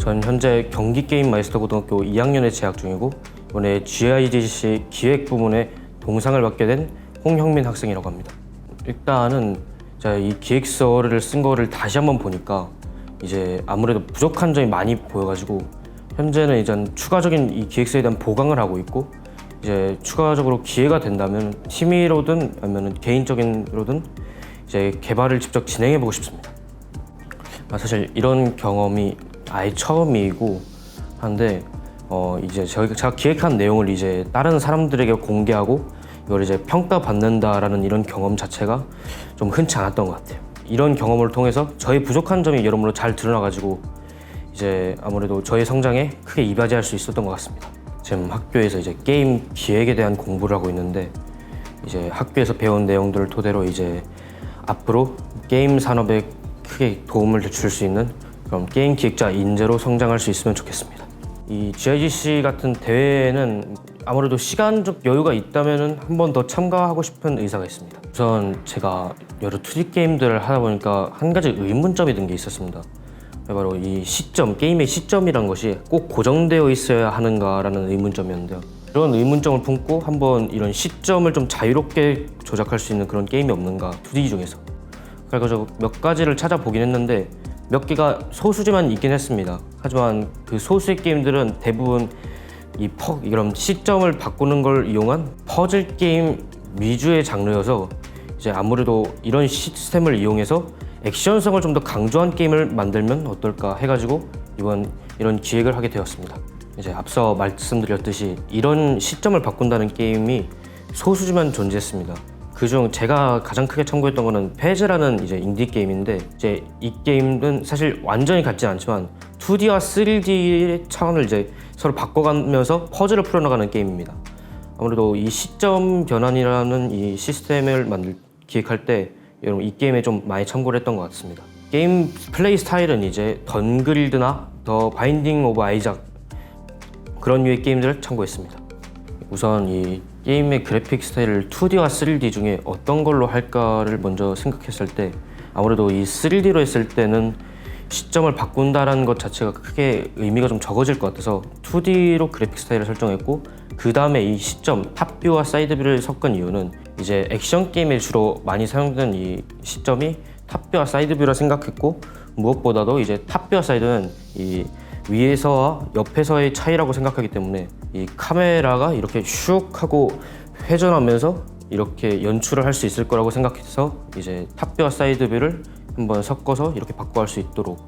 전 현재 경기 게임 마이스터 고등학교 2학년에 재학 중이고 이번에 GIGC 기획 부문에 동상을 받게 된 홍형민 학생이라고 합니다. 일단은 제가 이 기획서를 쓴 거를 다시 한번 보니까 이제 아무래도 부족한 점이 많이 보여가지고 현재는 이제 추가적인 이 기획서에 대한 보강을 하고 있고 이제 추가적으로 기회가 된다면 팀위로든 아니면 개인적인로든 이제 개발을 직접 진행해 보고 싶습니다. 아, 사실 이런 경험이 아예 처음이고 한데 어 이제 제가 기획한 내용을 이제 다른 사람들에게 공개하고 이걸 이제 평가받는다라는 이런 경험 자체가 좀 흔치 않았던 것 같아요. 이런 경험을 통해서 저희 부족한 점이 여러모로 잘 드러나가지고 이제 아무래도 저의 성장에 크게 이바지할 수 있었던 것 같습니다. 지금 학교에서 이제 게임 기획에 대한 공부를 하고 있는데 이제 학교에서 배운 내용들을 토대로 이제 앞으로 게임 산업에 크게 도움을 줄 수 있는 그런 게임 기획자 인재로 성장할 수 있으면 좋겠습니다. 이 GIGC 같은 대회는 아무래도 시간적 여유가 있다면은 한번 더 참가하고 싶은 의사가 있습니다. 우선 제가 여러 2D 게임들을 하다 보니까 한 가지 의문점이 든 게 있었습니다. 바로 이 시점, 게임의 시점이란 것이 꼭 고정되어 있어야 하는가라는 의문점이었는데요. 이런 의문점을 품고 한번 이런 시점을 좀 자유롭게 조작할 수 있는 그런 게임이 없는가 2D 중에서 그래서 몇 가지를 찾아보긴 했는데 몇 개가 소수지만 있긴 했습니다. 하지만 그 소수의 게임들은 대부분 이 퍼, 이런 시점을 바꾸는 걸 이용한 퍼즐 게임 위주의 장르여서 이제 아무래도 이런 시스템을 이용해서 액션성을 좀 더 강조한 게임을 만들면 어떨까 해가지고 이번 이런 기획을 하게 되었습니다. 이제 앞서 말씀드렸듯이 이런 시점을 바꾼다는 게임이 소수지만 존재했습니다. 그중 제가 가장 크게 참고했던 거는 페즈라는 이제 인디 게임인데 이제 이 게임은 사실 완전히 같지 않지만 2D와 3D의 차원을 이제 서로 바꿔가면서 퍼즐을 풀어나가는 게임입니다. 아무래도 이 시점 변환이라는 이 시스템을 만들 기획할 때 여러분 이 게임에 좀 많이 참고를 했던 것 같습니다. 게임 플레이 스타일은 이제 던그릴드나 더 바인딩 오브 아이작 그런 류의 게임들을 참고했습니다. 우선 이 게임의 그래픽 스타일을 2D와 3D 중에 어떤 걸로 할까를 먼저 생각했을 때 아무래도 이 3D로 했을 때는 시점을 바꾼다라는 것 자체가 크게 의미가 좀 적어질 것 같아서 2D로 그래픽 스타일을 설정했고 그 다음에 이 시점 탑뷰와 사이드뷰를 섞은 이유는 이제 액션 게임에 주로 많이 사용되는 이 시점이 탑뷰와 사이드뷰라 생각했고 무엇보다도 이제 탑뷰와 사이드는 이 위에서와 옆에서의 차이라고 생각하기 때문에 이 카메라가 이렇게 슉 하고 회전하면서 이렇게 연출을 할 수 있을 거라고 생각해서 이제 탑뷰와 사이드뷰를 한번 섞어서 이렇게 바꿔 할 수 있도록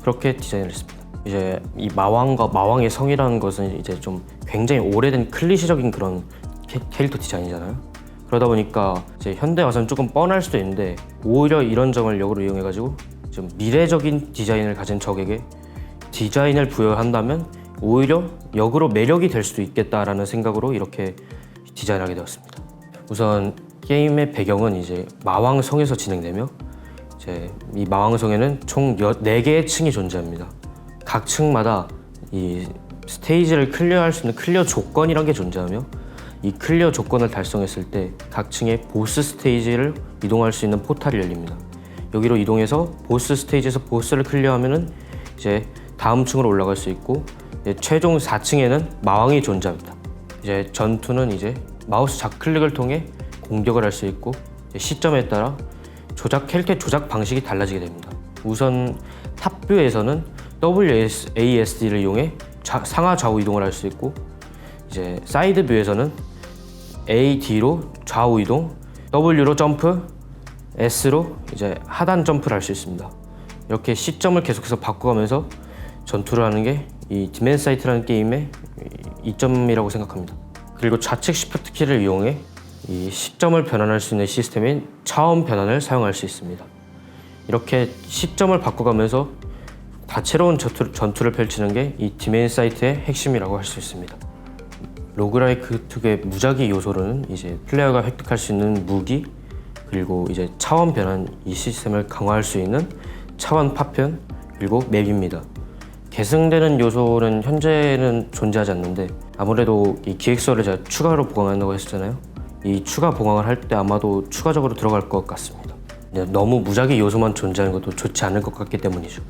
그렇게 디자인을 했습니다. 이제 이 마왕과 마왕의 성이라는 것은 이제 좀 굉장히 오래된 클리시적인 그런 캐, 캐릭터 디자인이잖아요. 그러다 보니까 이제 현대 와서는 조금 뻔할 수도 있는데 오히려 이런 점을 역으로 이용해가지고 좀 미래적인 디자인을 가진 적에게 디자인을 부여한다면 오히려 역으로 매력이 될 수도 있겠다라는 생각으로 이렇게 디자인하게 되었습니다. 우선 게임의 배경은 이제 마왕성에서 진행되며 이제 이 마왕성에는 총 4개의 층이 존재합니다. 각 층마다 이 스테이지를 클리어할 수 있는 클리어 조건이란 게 존재하며 이 클리어 조건을 달성했을 때 각 층의 보스 스테이지를 이동할 수 있는 포탈이 열립니다. 여기로 이동해서 보스 스테이지에서 보스를 클리어하면은 이제 다음 층으로 올라갈 수 있고 최종 4층에는 마왕이 존재합니다. 이제 전투는 이제 마우스 좌클릭을 통해 공격을 할 수 있고 시점에 따라 조작 캐릭터 조작 방식이 달라지게 됩니다. 우선 탑뷰에서는 WASD를 이용해 좌- 상하 좌우 이동을 할 수 있고 이제 사이드 뷰에서는 A, D로 좌우 이동, W로 점프, S로 이제 하단 점프를 할 수 있습니다. 이렇게 시점을 계속해서 바꿔가면서 전투를 하는 게 이 디멘사이트라는 게임의 이- 이점이라고 생각합니다. 그리고 좌측 시프트 키를 이용해 이 시점을 변환할 수 있는 시스템인 차원 변환을 사용할 수 있습니다. 이렇게 시점을 바꿔가면서 다채로운 전투, 전투 를 펼치는 게 이 디멘사이트의 핵심이라고 할 수 있습니다. 로그라이크 특유의 무작위 요소로는 이제 플레이어가 획득할 수 있는 무기 그리고 이제 차원 변환 이 시스템을 강화할 수 있는 차원 파편 그리고 맵입니다. 계승되는 요소는 현재는 존재하지 않는데 아무래도 이 기획서를 제가 추가로 보강한다고 했잖아요. 이 추가 보강을 할 때 아마도 추가적으로 들어갈 것 같습니다. 너무 무작위 요소만 존재하는 것도 좋지 않을 것 같기 때문이죠.